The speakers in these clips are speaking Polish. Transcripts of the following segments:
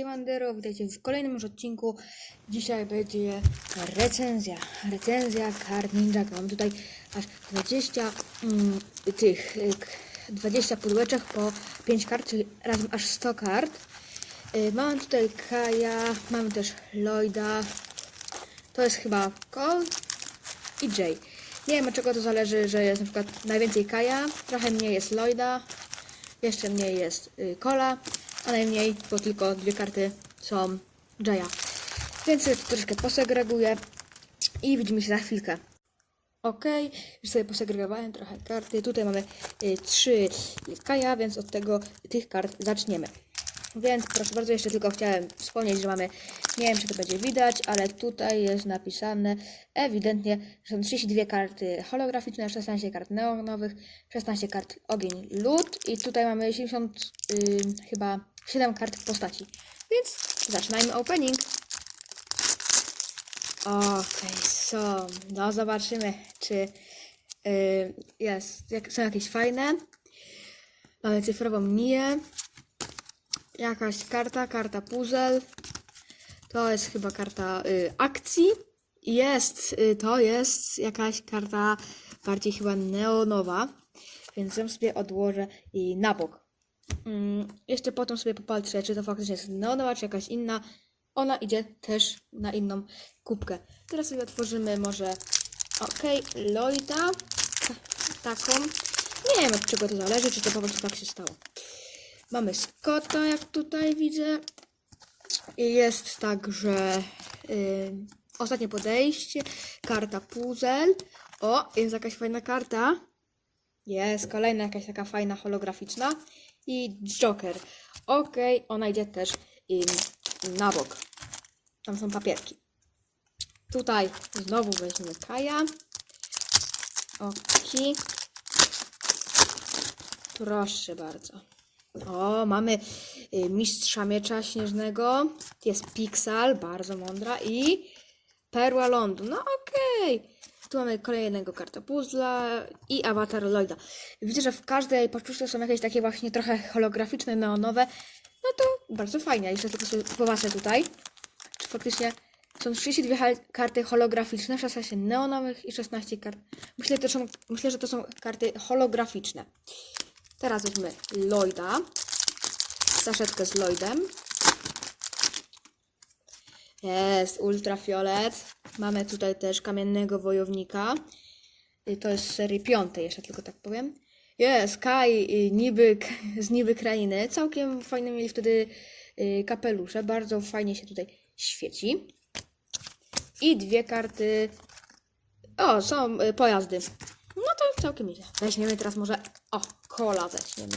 Siemandero, witajcie w kolejnym już odcinku. Dzisiaj będzie recenzja, recenzja kart Ninja. Mam tutaj aż 20 mm, tych, y, k- 20 pudełeczek po 5 kart, czyli razem aż 100 kart. Y, Mam tutaj Kaja, mamy też Lloyda, to jest chyba Cole i Jay. Nie wiem od czego to zależy, że jest na przykład najwięcej Kaja, trochę mniej jest Lloyda, jeszcze mniej jest y, Cola, a najmniej, bo tylko dwie karty są Jaya. Więc troszkę posegreguję i widzimy się za chwilkę. Ok, już sobie posegregowałem trochę karty. Tutaj mamy y, trzy Kaja, więc od tego tych kart zaczniemy. Więc proszę bardzo, jeszcze tylko chciałem wspomnieć, że mamy, nie wiem czy to będzie widać, ale tutaj jest napisane ewidentnie, że są 32 karty holograficzne, 16 kart neonowych, 16 kart ogień lód i tutaj mamy 70 y, chyba 7 kart postaci. Więc zaczynajmy opening. Okej, są. No zobaczymy, czy y, jest, jak, są jakieś fajne. Mamy cyfrową Nię. Jakaś karta, karta puzzle. To jest chyba karta y, akcji. Jest, y, to jest jakaś karta bardziej chyba neonowa. Więc ją sobie odłożę i na bok. Mm, jeszcze potem sobie popatrzę, czy to faktycznie jest neonowa, czy jakaś inna. Ona idzie też na inną kubkę. Teraz sobie otworzymy może, okej, Lloyda. Taką. Nie wiem od czego to zależy, czy to po prostu tak się stało. Mamy Scotta, jak tutaj widzę. Jest także y, ostatnie podejście, karta puzzle. O, jest jakaś fajna karta. Jest kolejna jakaś taka fajna holograficzna. I Joker. Okej, ona idzie też im na bok. Tam są papierki. Tutaj znowu weźmiemy Kaja. Oki. Proszę bardzo. O, mamy y, mistrza miecza śnieżnego. Jest Pixel, bardzo mądra. I perła lądu. No okej. Tu mamy kolejnego karta puzzla i awatar Lloyda. Widzę, że w każdej paczuszce są jakieś takie właśnie trochę holograficzne, neonowe. No to bardzo fajnie. Jeszcze tylko sobie popatrzę tutaj. Czy faktycznie są 32 hal- karty holograficzne, 16 neonowych i 16 kart. Myślę, to są, myślę, że to są karty holograficzne. Teraz weźmy Lloyda. Saszetkę z Lloydem. Jest ultrafiolet. Mamy tutaj też kamiennego wojownika. I to jest z serii piątej, jeszcze tylko tak powiem. Jest Kai niby, z niby krainy. Całkiem fajne mieli wtedy y, kapelusze. Bardzo fajnie się tutaj świeci. I dwie karty. O, są y, pojazdy. No to całkiem nieźle. Weźmiemy teraz może. O, kola weźmiemy.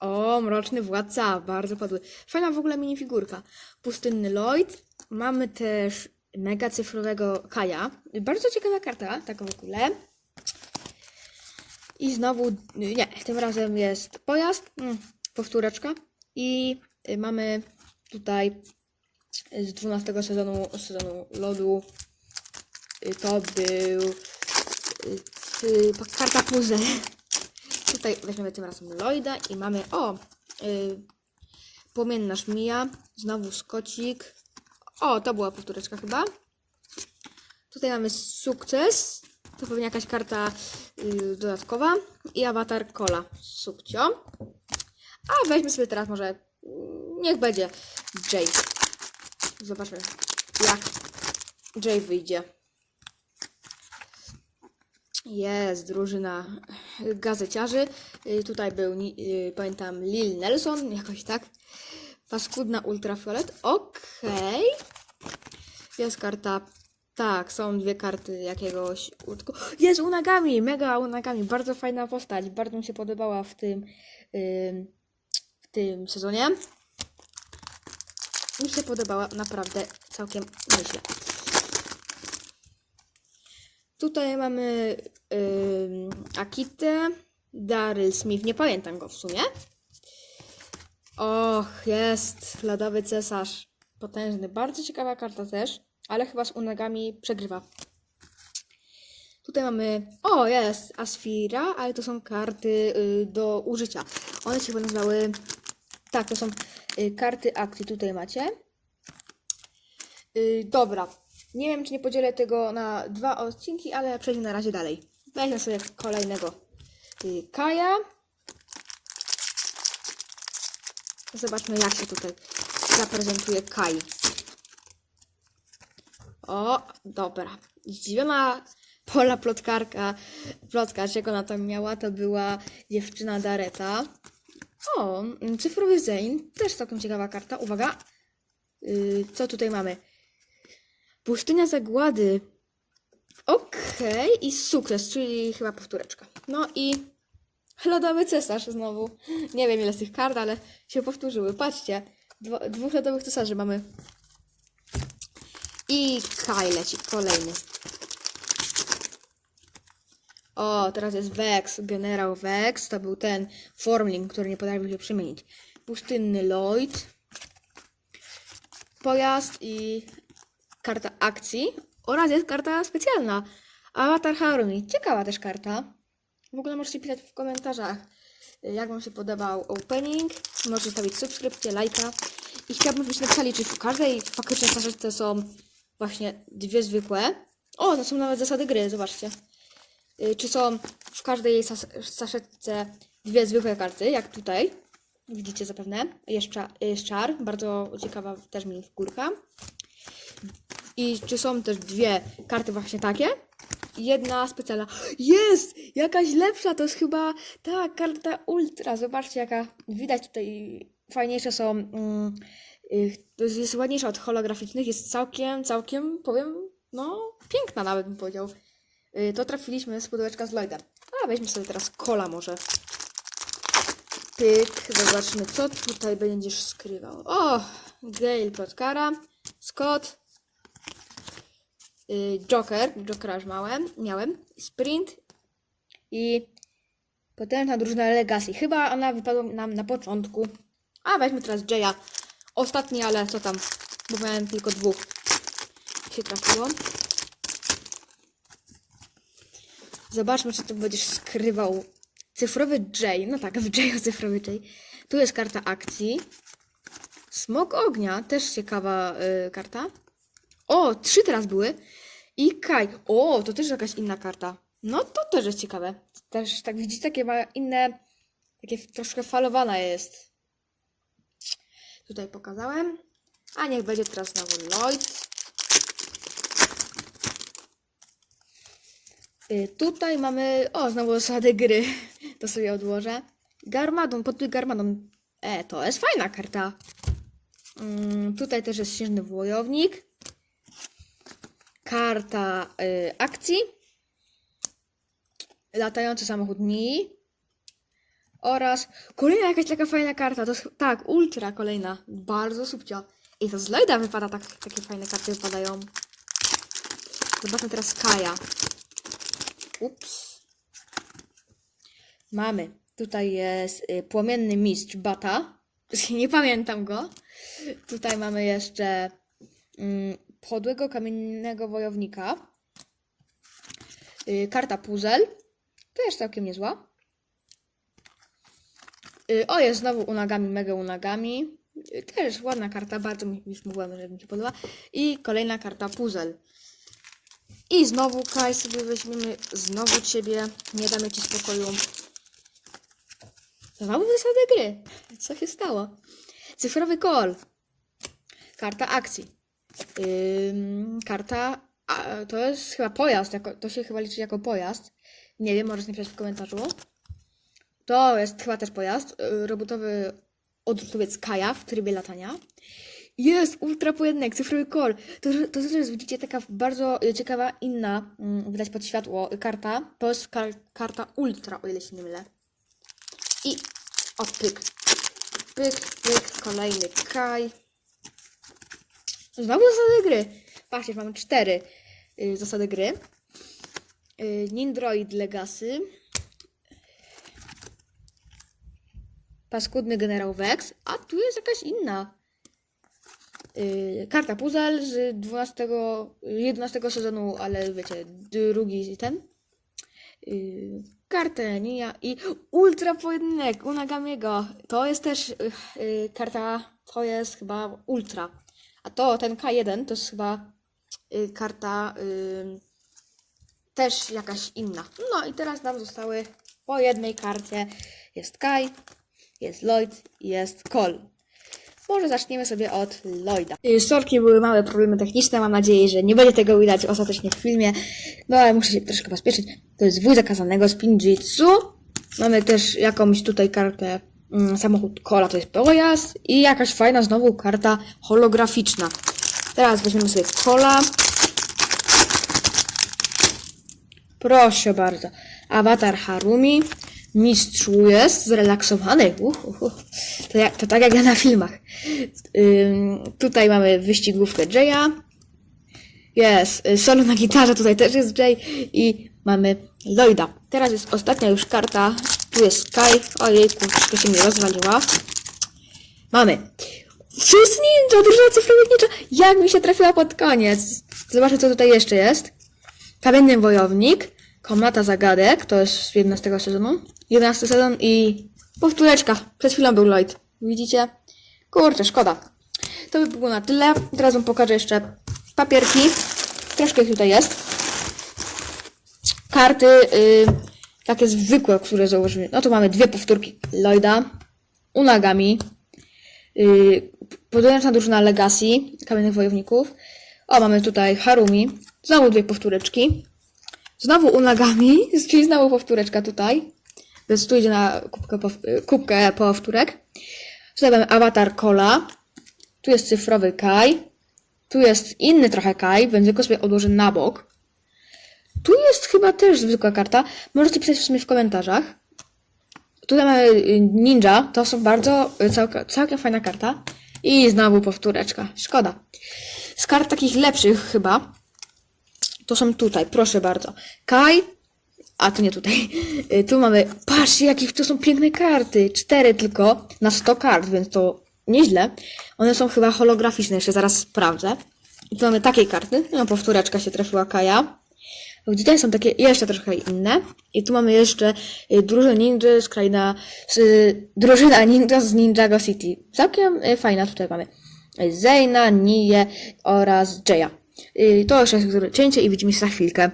O, mroczny władca, bardzo padły. Fajna w ogóle minifigurka. Pustynny Lloyd. Mamy też mega cyfrowego Kaja. Bardzo ciekawa karta, tak w ogóle. I znowu, nie, tym razem jest pojazd, mm, powtóreczka. I mamy tutaj z 12 sezonu, sezonu lodu. Y, To był y, y, karta puzzle. Tutaj weźmiemy tym razem Lloyda i mamy, o, y, płomienna szmija, znowu skocik. O, to była powtóreczka chyba. Tutaj mamy sukces, to pewnie jakaś karta y, dodatkowa i awatar kola, sukcio. A weźmy sobie teraz może, mm, niech będzie Jay. Zobaczmy, jak Jay wyjdzie. Jest drużyna gazeciarzy. Y, Tutaj był, y, pamiętam, Lil Nelson, jakoś tak. Paskudna ultrafiolet. Okej. Jest karta. Tak, są dwie karty jakiegoś utku. Jest Unagami, mega Unagami. Bardzo fajna postać. Bardzo mi się podobała w tym, ym, w tym sezonie. Mi się podobała naprawdę całkiem nieźle. Tutaj mamy ym, Akitę, Daryl Smith, nie pamiętam go w sumie. Och, jest lodowy cesarz. Potężny, bardzo ciekawa karta też, ale chyba z Unagami przegrywa. Tutaj mamy, o jest, Asfira, ale to są karty y, do użycia. One się nazywały, tak, to są y, karty akcji, tutaj macie. Y, dobra, nie wiem czy nie podzielę tego na dwa odcinki, ale przejdźmy na razie dalej. Weźmy sobie kolejnego y, Kaja. Zobaczmy jak się tutaj zaprezentuje Kai. O, dobra. Zdziwiona Pola plotkarka, plotkarz, jak ona tam miała, to była dziewczyna Dareta. O, cyfrowy Zane, też całkiem ciekawa karta. Uwaga, yy, co tutaj mamy? Pustynia zagłady. Okej, i sukces, czyli chyba powtóreczka. No i lodowy cesarz znowu. Nie wiem ile z tych kart, ale się powtórzyły. Patrzcie, dwo, dwóch lodowych cesarzy mamy. I Kai leci, kolejny. O, teraz jest Vex, generał Vex. To był ten formling, który nie potrafił się przemienić. Pustynny Lloyd. Pojazd i karta akcji. Oraz jest karta specjalna. Avatar Harumi. Ciekawa też karta. W ogóle możecie pisać w komentarzach, jak Wam się podobał opening. Możecie stawić subskrypcję, lajka. I chciałabym, żebyście napisali, czy w każdej faktycznej saszetce są właśnie dwie zwykłe. O, to są nawet zasady gry, zobaczcie. Y, Czy są w każdej sas- saszetce dwie zwykłe karty, jak tutaj. Widzicie zapewne. Jest czar, bardzo ciekawa też mi figurka. I czy są też dwie karty właśnie takie? Jedna specjalna. Jest! Jakaś lepsza, to jest chyba ta karta ultra. Zobaczcie, jaka widać tutaj fajniejsze są. Mm, jest- jest ładniejsza od holograficznych. Jest całkiem, całkiem, powiem, no, piękna nawet bym powiedział. Y, To trafiliśmy z pudełeczka z Lloydem. A weźmy sobie teraz kola może. Pyk, zobaczmy co tutaj będziesz skrywał. O, Gale Plotkara, Scott, Joker, Jokera już małem, miałem, Sprint i potężna drużyna Legacy. Chyba ona wypadła nam na początku. A weźmy teraz Jaya. Ostatni, ale co tam, bo miałem tylko dwóch. Się trafiło. Zobaczmy, czy tu będziesz skrywał cyfrowy J. No tak, w J cyfrowy J. Tu jest karta akcji. Smok ognia, też ciekawa y, karta. O, trzy teraz były. I Kaj. O, to też jakaś inna karta. No, to też jest ciekawe. Też, tak widzicie, takie ma inne, takie troszkę falowana jest. Tutaj pokazałem. A niech będzie teraz znowu Lloyd. Y, Tutaj mamy, o, znowu zasady gry. To sobie odłożę. Garmadon, podpój Garmadon. E, to jest fajna karta. Mm, tutaj też jest śnieżny wojownik. Karta y, akcji. Latający samochód Nii. Oraz kolejna jakaś taka fajna karta. To jest, tak, ultra kolejna. Bardzo subcio. I to z Lloyda wypada, tak, takie fajne karty wypadają. Zobaczmy teraz Kaja. Ups. Mamy. Tutaj jest y, płomienny mistrz Bata. Nie pamiętam go. Tutaj mamy jeszcze mm, podłego kamiennego wojownika. Y, karta puzzle. Też całkiem niezła. Y, o, jest znowu unagami, mega unagami. Y, też ładna karta, bardzo mi już mówiłem, że mi się podoba. I kolejna karta puzzle. I znowu Kaj sobie weźmiemy, znowu ciebie, nie damy ci spokoju. Znowu zasady gry. Co się stało? Cyfrowy kol. Karta akcji. Karta, a, to jest chyba pojazd, jako, to się chyba liczy jako pojazd. Nie wiem, możesz napisać w komentarzu. To jest chyba też pojazd. y, Robotowy odrzutowiec Kaja w trybie latania. Jest ultra pojedynek, cyfrowy kol. To, to też widzicie, taka bardzo y, ciekawa, inna, mm, widać pod światło, y, karta. To jest kar karta ultra, o ile się nie mylę. I o, pyk. Pyk, kolejny kraj. Znowu zasady gry. Patrzcie, mamy cztery y, zasady gry. Y, Nindroid Legacy. Paskudny generał Vex. A tu jest jakaś inna. Y, karta puzzle z 12, 11 sezonu, ale wiecie, drugi ten. yy, kartę Nia i Ultra Pojedynek Unagamiego. To jest też yy, karta, to jest chyba Ultra. A to, ten K1, to jest chyba yy, karta yy, też jakaś inna. No i teraz nam zostały po jednej karcie. Jest Kai, jest Lloyd jest Cole. Może zaczniemy sobie od Lloyda. Y, Sorki były małe problemy techniczne. Mam nadzieję, że nie będzie tego widać ostatecznie w filmie. No ale muszę się troszkę pospieszyć. To jest wuj zakazanego z Pinjitsu. Mamy też jakąś tutaj kartę samochód Cola, to jest pojazd. I jakaś fajna znowu karta holograficzna. Teraz weźmiemy sobie Cola. Proszę bardzo. Awatar Harumi. Mistrz jest zrelaksowany. Uh, uh, uh. To, jak, to tak jak ja na filmach. Ym, tutaj mamy wyścigówkę Jaya. Jest y, solo na gitarze, tutaj też jest Jay. I mamy Lloyda. Teraz jest ostatnia już karta. Tu jest Sky. Ojej, troszkę się mi rozwaliła. Mamy. Wszyscy ninja, drużyna cyfrowych. Jak mi się trafiła pod koniec. Zobaczmy, co tutaj jeszcze jest. Kamienny Wojownik, Komnata Zagadek, to jest z 11 sezonu. 11 sezon i powtóreczka. Przed chwilą był Lloyd. Widzicie? Kurczę, szkoda. To by było na tyle. Teraz wam pokażę jeszcze papierki. Troszkę ich tutaj jest. Karty, y, takie zwykłe, które założymy. No to mamy dwie powtórki Lloyda, Unagami, yy, podręczna drużyna Legacy, Kamiennych Wojowników. O, mamy tutaj Harumi, znowu dwie powtóreczki. Znowu Unagami, czyli znowu powtóreczka tutaj. Więc tu idzie na kubkę, pow- y, kubkę powtórek. Tutaj mamy Avatar Cola. Tu jest cyfrowy Kai. Tu jest inny trochę Kai, więc tylko sobie odłożę na bok. Tu jest chyba też zwykła karta. Możecie pisać w sumie w komentarzach. Tutaj mamy y, ninja. To są bardzo, y, całkiem, fajna karta. I znowu powtóreczka. Szkoda. Z kart takich lepszych chyba. To są tutaj, proszę bardzo. Kai. A to nie tutaj. Y, Tu mamy. Patrzcie, jakie to są piękne karty. Cztery tylko na 100 kart, więc to nieźle. One są chyba holograficzne, jeszcze zaraz sprawdzę. I tu mamy takiej karty. No, powtóreczka się trafiła Kaja. Tutaj są takie jeszcze trochę inne. I tu mamy jeszcze y, drużynę ninja z, y, drużyna ninja z Ninjago City. Całkiem y, fajna tutaj mamy. Zeyna, Niję oraz Jaya. To jeszcze jest cięcie i widzimy się za chwilkę.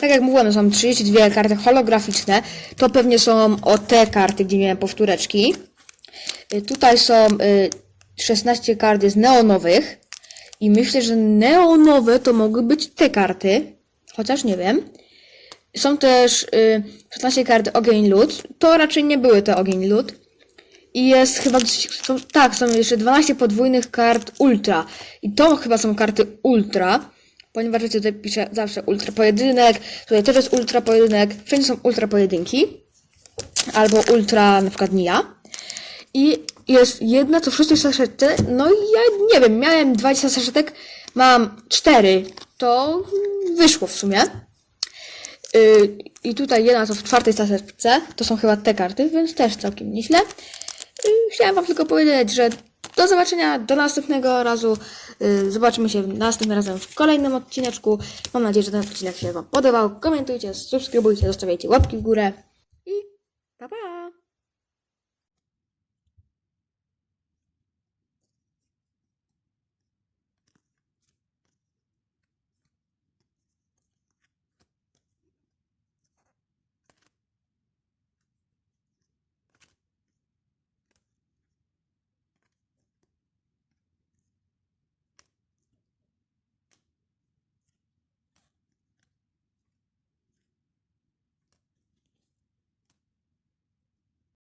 Tak jak mówiłem, są 32 karty holograficzne. To pewnie są o te karty, gdzie miałem powtóreczki. Tutaj są y, 16 kart z neonowych. I myślę, że neonowe to mogły być te karty. Chociaż nie wiem. Są też y, 16 kart ogień lód. To raczej nie były te ogień lód. I jest chyba. Są, tak, są jeszcze 12 podwójnych kart ultra. I to chyba są karty ultra. Ponieważ ja tutaj piszę zawsze ultra pojedynek. Tutaj też jest ultra pojedynek. Wszędzie są ultra pojedynki. Albo ultra na przykład Nia. I jest jedna co w szóstej saszetce. No i ja nie wiem, miałem 20 saszetek, mam 4. To wyszło w sumie. Yy, I tutaj jedna co w czwartej saszetce. To są chyba te karty, więc też całkiem nieźle. Yy, chciałem wam tylko powiedzieć, że do zobaczenia, do następnego razu. Yy, zobaczymy się następnym razem w kolejnym odcineczku. Mam nadzieję, że ten odcinek się wam podobał. Komentujcie, subskrybujcie, zostawiajcie łapki w górę. I pa pa!